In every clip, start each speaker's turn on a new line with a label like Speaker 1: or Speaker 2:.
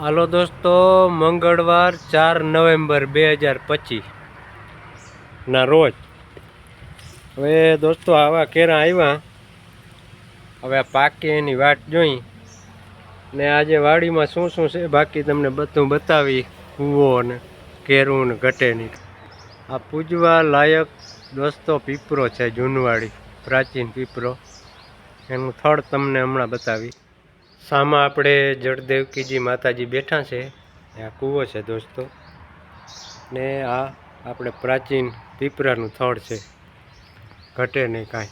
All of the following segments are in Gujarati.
Speaker 1: હાલો દોસ્તો, મંગળવાર ચાર નવેમ્બર બે હજાર પચીસના રોજ. હવે દોસ્તો, આવા કેરા આવ્યા હવે આ પાકે એની વાટ જોઈ. ને આજે વાડીમાં શું શું છે બાકી તમને બધું બતાવી કૂવો ને કેરું ને ઘટેની આ પૂજવા લાયક દોસ્તો પીપરો છે જૂનવાડી પ્રાચીન પીપરો. એનું થડ તમને હમણાં બતાવી. સામા આપણે જળદેવકીજી માતાજી બેઠા છે. આ કૂવો છે દોસ્તો. ને આ આપણે પ્રાચીન પીપરાનું થળ છે. ઘટે નહીં કાંઈ.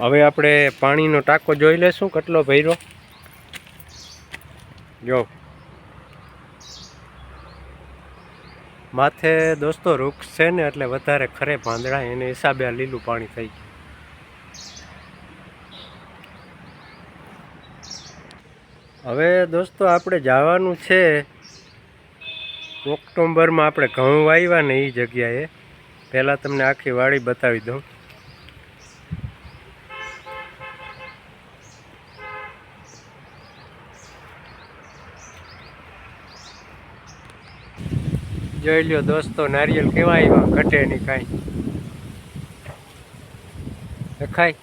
Speaker 1: હવે આપણે પાણીનો ટાંકો જોઈ લેશું કેટલો ભર્યો. જો. માથે દોસ્તો વૃક્ષ છે ને એટલે વધારે ખરે પાંદડા એને હિસાબે આ લીલું પાણી થઈ ગયું. હવે દોસ્તો, આપણે જવાનું છે ઓક્ટોબરમાં આપણે ઘઉં વાવ્યા ને એ જગ્યાએ. પહેલાં તમને આખી વાડી બતાવી દઉં. જોઈ લ્યો દોસ્તો, નારિયેલ કેવા આવ્યા? ઘટે નહીં કાંઈ. દેખાય?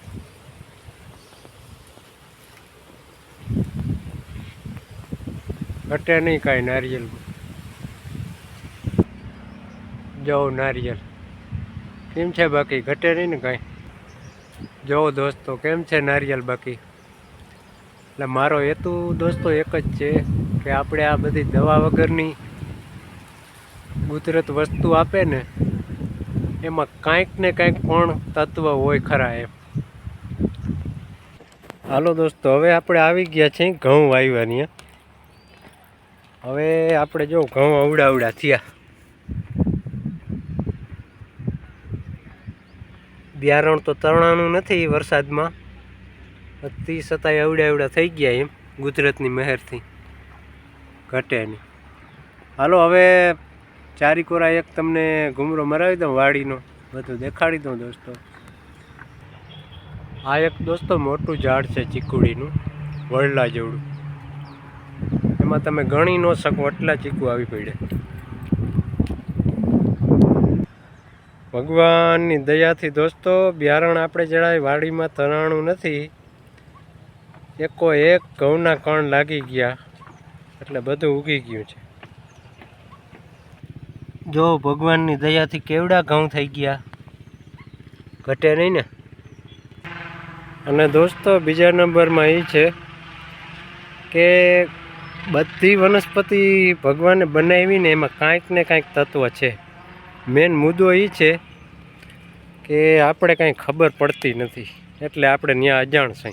Speaker 1: ઘટે નહીં કાંઈ નારિયેલ. જવો નારિયેલ. કેમ છે બાકી? ઘટે નહીં ને કાંઈ? જવો દોસ્તો, કેમ છે નારિયેલ બાકી? એટલે મારો હેતુ દોસ્તો એક જ છે કે આપણે આ બધી દવા વગરની કુદરત વસ્તુ આપે ને, એમાં કાંઈક ને કાંઈક પણ તત્વ હોય ખરા એમ. હાલો દોસ્તો, હવે આપણે આવી ગયા છીએ ઘઉં વાવવાની હવે આપણે જો ઘઉં અવડા અવડા થયા. બિયારણ તો તરણાનું નથી વરસાદમાં. બધી છતાંય અવડા અવડા થઈ ગયા એમ, ગુજરાતની મહેરથી. ઘટે નહીં. હાલો, હવે ચારી કોરા એક તમને ઘૂમરો મરાવી દઉં વાડીનો. બધું દેખાડી દઉં દોસ્તો. આ એક દોસ્તો મોટું ઝાડ છે ચીકુડીનું, વડલા જેવડું. એમાં તમે ગણી ન શકો એટલા ચીકુ આવી પડે. ભગવાનની દયાથી દોસ્તો, બિયારણ આપણે જણાય વાડીમાં તરાણું નથી. એકો એક ઘઉંના કણ લાગી ગયા, એટલે બધું ઉગી ગયું છે. જો ભગવાનની દયાથી કેવડા ઘઉં થઈ ગયા? ઘટે નહીં ને? અને દોસ્તો, બીજા નંબરમાં એ છે કે બધી વનસ્પતિ ભગવાને બનાવીને એમાં કાંઈક ને કાંઈક તત્વ છે. મેન મુદ્દો એ છે કે આપણે કાંઈ ખબર પડતી નથી. એટલે આપણે ત્યાં અજાણ છીએ.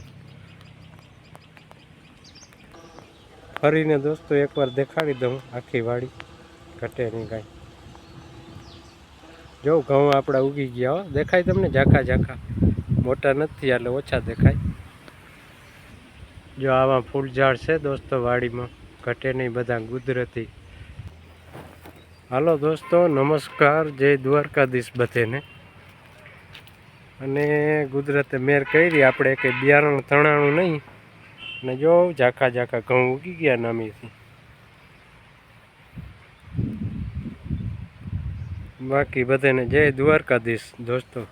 Speaker 1: ફરીને દોસ્તો એકવાર દેખાડી દઉં આખી વાડી ઘટે નહીં કાંઈ. જો ઘઉં આપણા ઉગી ગયા હો. દેખાય તમને? ઝાખા ઝાખા. મોટા નથી, એટલે ઓછા દેખાય. જો આવા ફૂલ ઝાડ છે દોસ્તો વાડીમાં. ઘટે નહીં બધા કુદરતી હાલો દોસ્તો, નમસ્કાર, જય દ્વારકાધીશ બધેને. અને કુદરતે મેર કરી, આપણે કંઈ બિયારણ તણાણું નહીં. અને જો, ઝાંખા ઝાંખા ઘઉં ઉગી ગયા નામીથી. બાકી બધાને જય દ્વારકાધીશ દોસ્તો.